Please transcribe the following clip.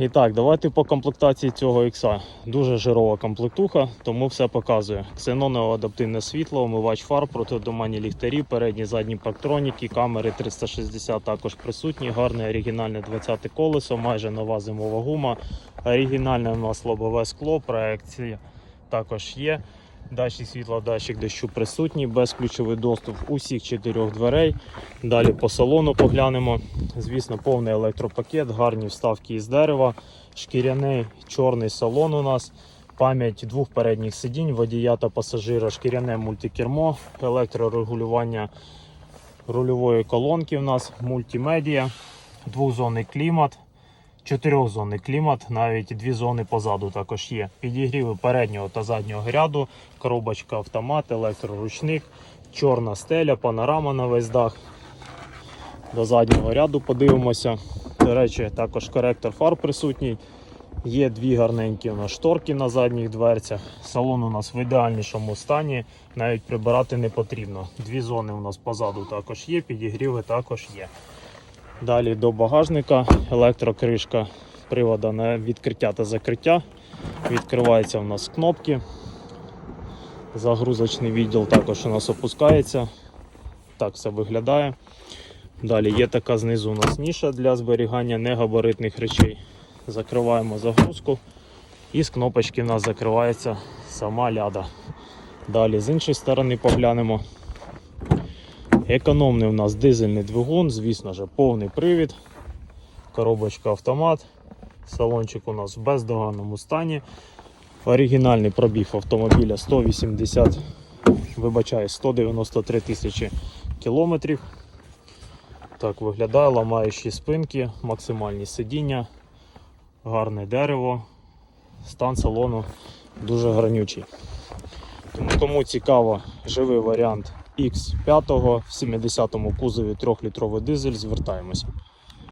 І так, давайте по комплектації цього ікса. Дуже жирова комплектуха, тому все показує. Ксеноново адаптивне світло, омивач фар, протидуманні ліхтарі, передні задні пактроніки, камери 360 також присутні. Гарне оригінальне 20 колесо, майже нова зимова гума. Оригінальне у нас лобове скло, проекція також є. Датчик світла, датчик дощу присутній, безключовий доступ усіх чотирьох дверей. Далі по салону поглянемо. Звісно, повний електропакет, гарні вставки із дерева, шкіряний чорний салон у нас, пам'ять двох передніх сидінь, водія та пасажира, шкіряне мультикермо, електрорегулювання рульової колонки у нас, мультимедіа, двохзонний клімат. Чотирьохзонний клімат, навіть дві зони позаду також є. Підігріви переднього та заднього ряду, коробочка автомат, електроручник, чорна стеля, панорама на весь дах. До заднього ряду подивимося. До речі, також коректор фар присутній. Є дві гарненькі у шторки на задніх дверцях. Салон у нас в ідеальнішому стані, навіть прибирати не потрібно. Дві зони у нас позаду також є, підігріви також є. Далі до багажника електрокришка привода на відкриття та закриття. Відкриваються у нас кнопки. Загрузочний відділ також у нас опускається. Так все виглядає. Далі є така знизу у нас ніша для зберігання негабаритних речей. Закриваємо загрузку і з кнопочки у нас закривається сама ляда. Далі з іншої сторони поглянемо. Економний у нас дизельний двигун, звісно ж, повний привід, коробочка автомат, салончик у нас в бездоганному стані. Оригінальний пробіг автомобіля 180, вибачаю, 193 тисячі кілометрів. Так виглядає, ламаючі спинки, максимальні сидіння, гарне дерево, стан салону дуже гранючий. Тому кому цікаво живий варіант X5 в 70-му кузові 3-літровий дизель, звертаємося.